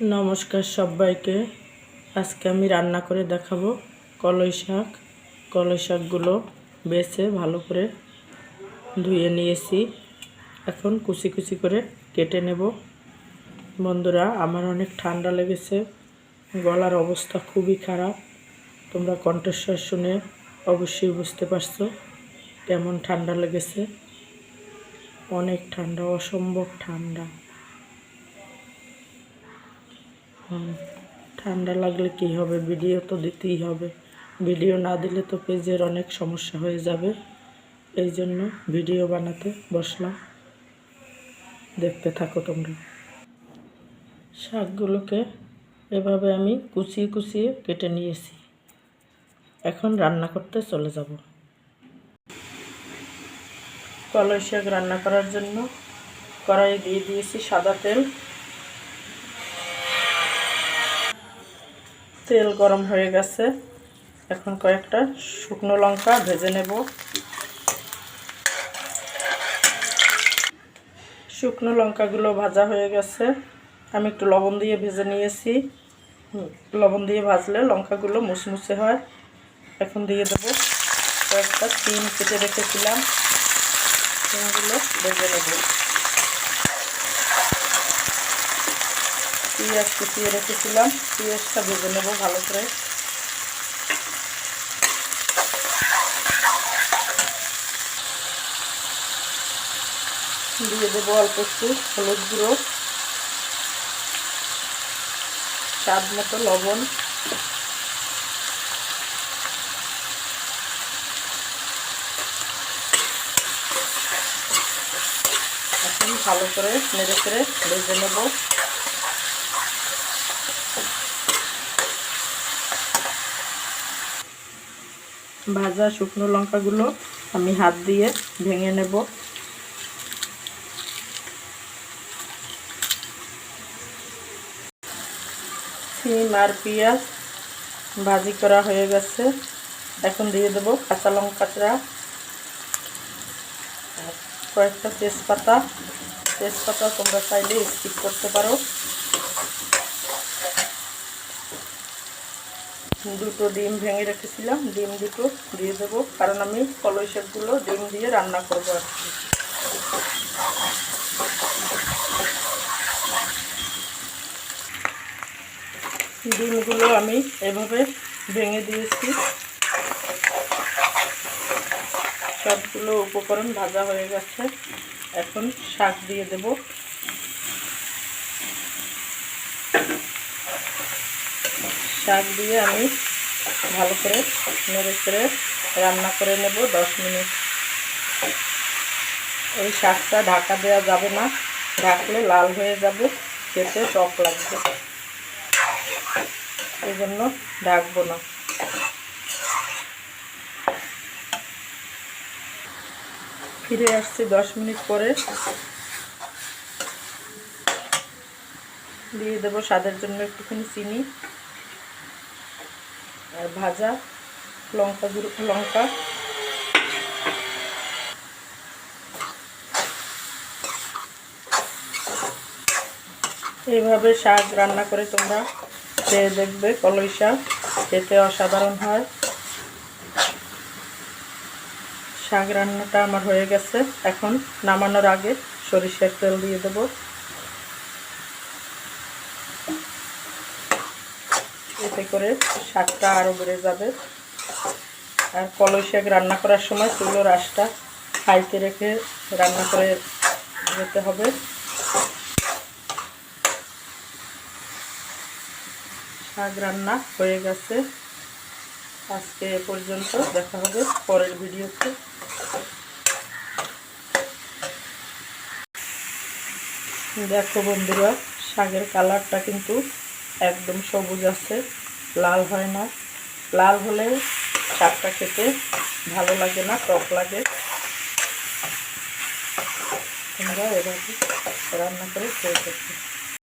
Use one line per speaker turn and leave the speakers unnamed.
নমস্কার সবাইকে। আজকে আমি রান্না করে দেখাবো কলই শাক। কলই শাকগুলো বেছে ভালো করে ধুয়ে নিয়েছি। এখন কুচি কুচি করে কেটে নেব। বন্ধুরা, আমার অনেক ঠান্ডা লেগেছে। গলার অবস্থা খুবই খারাপ। তোমরা কণ্ঠস্বর শুনে অবশ্যই বুঝতে পারছ কেমন ঠান্ডা লেগেছে। অনেক ঠান্ডা, অসম্ভব ঠান্ডা। ঠান্ডা লাগলে কি হবে? ভিডিও তো দিতেই হবে। ভিডিও না দিলে তো পেজের অনেক সমস্যা হয়ে যাবে। এই জন্য ভিডিও বানাতে বসলাম। দেখতে থাকো তোমরা। শাকগুলোকে এভাবে আমি কুচিয়ে কুচিয়ে কেটে নিয়েছি। এখন রান্না করতে চলে যাব। কলই শাক রান্না করার জন্য কড়াই দিয়ে দিয়েছি সাদা তেল। তেল গরম হয়ে গেছে। এখন কয়েকটা শুকনো লঙ্কা ভেজে নেব। শুকনো লঙ্কাগুলো ভাজা হয়ে গেছে। আমি একটু লবণ দিয়ে ভেজে নিয়েছি। লবণ দিয়ে ভাজলে লঙ্কাগুলো মুসমুসে হয়। এখন দিয়ে দেবো কয়েকটা সিম কেটে রেখেছিলাম। সিমগুলো ভেজে নেব। পেঁয়াজ কুচিয়ে রেখেছিলাম, পেঁয়াজটা ভেজে নেব ভালো করে। দিয়ে দেবো অল্প একটু হলুদ গুঁড়ো, স্বাদ মতো লবণ। ভালো করে নেড়ে করে ভেজে নেব। ভাজা শুকনো লঙ্কাগুলো আমি হাত দিয়ে ভেঙে নেব। সিম আর পেঁয়াজ ভাজি করা হয়ে গেছে। এখন দিয়ে দেব কাঁচা লঙ্কাটা। কয়েকটা তেজপাতা। তেজপাতা তোমরা চাইলে স্কিপ করতে পারো। দুটো ডিম ভেঙে রেখেছিলাম, ডিম দুটো দিয়ে দেবো। কারণ আমি কলই শাকগুলো ডিম দিয়ে রান্না করব আর কি। ডিমগুলো আমি এভাবে ভেঙে দিয়েছি। সবগুলো উপকরণ ভাজা হয়ে গেছে। এখন শাক দিয়ে দেব। শাক দিয়ে আমি ভালো করে নেড়ে চেড়ে রান্না করে নেব দশ মিনিট। এই শাকটা ঢাকা দেওয়া যাবে না, ঢাকলে লাল হয়ে যাবে, খেতে টক লাগবে। এই জন্য ঢাকবো না। ফিরে আসছি দশ মিনিট পরে। দিয়ে দেবো স্বাদের জন্য একটুখানি চিনি। আর ভাজা লঙ্কা গুঁড়ো, লঙ্কা। এইভাবে শাক রান্না করে তোমরা খেয়ে দেখবে, কলই শাক খেতে অসাধারণ হয়। শাক রান্নাটা আমার হয়ে গেছে। এখন নামানোর আগে সরিষার তেল দিয়ে দেব। এতে করে শাকটা আরও বেড়ে যাবে। আর কলই শাক রান্না করার সময় চুলোর আঁশটা হাইতে রেখে রান্না করে যেতে হবে। শাক রান্না হয়ে গেছে। আজকে এ পর্যন্ত দেখা হবে পরের ভিডিওতে। দেখো বন্ধুরা, শাকের কালারটা কিন্তু একদম সবুজ আছে। লাল হয় না। লাল হলে শাকটা খেতে ভালো লাগে না, টক লাগে। তোমরা এভাবে রান্না করে খেয়ে থাকবে